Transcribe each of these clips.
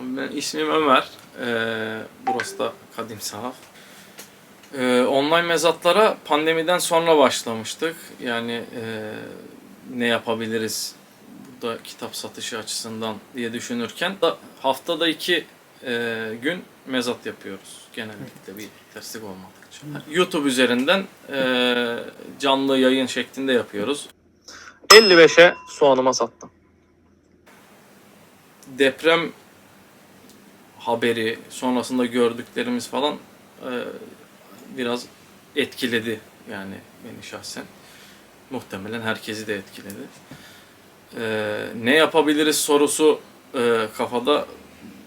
Ben ismim Ömer. Ee, burası da Kadim Sahaf. Ee, online mezatlara pandemiden sonra başlamıştık. Yani e, ne yapabiliriz burada kitap satışı açısından diye düşünürken da haftada iki e, gün mezat yapıyoruz. Genellikle bir terslik olmadıkça. YouTube üzerinden e, canlı yayın şeklinde yapıyoruz. 55'e soğanıma sattım. Deprem haberi sonrasında gördüklerimiz falan e, biraz etkiledi yani beni şahsen. Muhtemelen herkesi de etkiledi. E, ne yapabiliriz sorusu e, kafada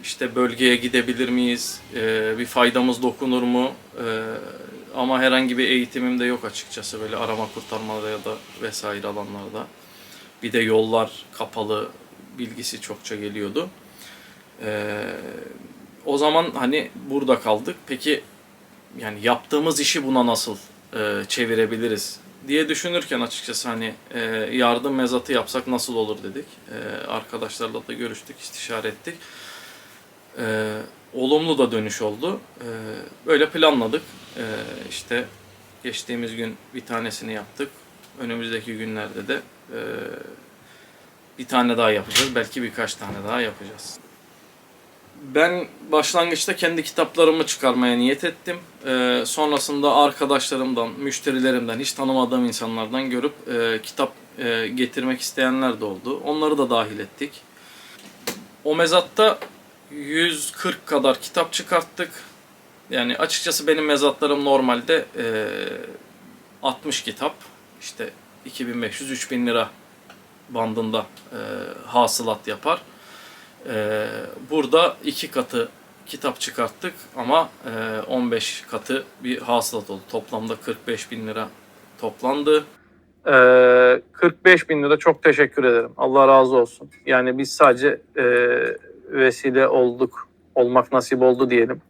işte bölgeye gidebilir miyiz? E, bir faydamız dokunur mu? E, ama herhangi bir eğitimim de yok açıkçası böyle arama kurtarmada ya da vesaire alanlarda. Bir de yollar kapalı bilgisi çokça geliyordu. Ee, o zaman hani burada kaldık. Peki yani yaptığımız işi buna nasıl e, çevirebiliriz diye düşünürken açıkçası hani e, yardım mezatı yapsak nasıl olur dedik. E, arkadaşlarla da görüştük, istişare ettik. E, olumlu da dönüş oldu. E, böyle planladık. E, işte geçtiğimiz gün bir tanesini yaptık. Önümüzdeki günlerde de e, bir tane daha yapacağız. Belki birkaç tane daha yapacağız. Ben başlangıçta kendi kitaplarımı çıkarmaya niyet ettim. Ee, sonrasında arkadaşlarımdan, müşterilerimden, hiç tanımadığım insanlardan görüp e, kitap e, getirmek isteyenler de oldu. Onları da dahil ettik. O mezatta 140 kadar kitap çıkarttık. Yani açıkçası benim mezatlarım normalde e, 60 kitap. İşte 2500-3000 lira bandında e, hasılat yapar. E, burada iki katı kitap çıkarttık ama e, 15 katı bir hasılat oldu. Toplamda 45 bin lira toplandı. 45 bin lira çok teşekkür ederim. Allah razı olsun. Yani biz sadece e, vesile olduk, olmak nasip oldu diyelim.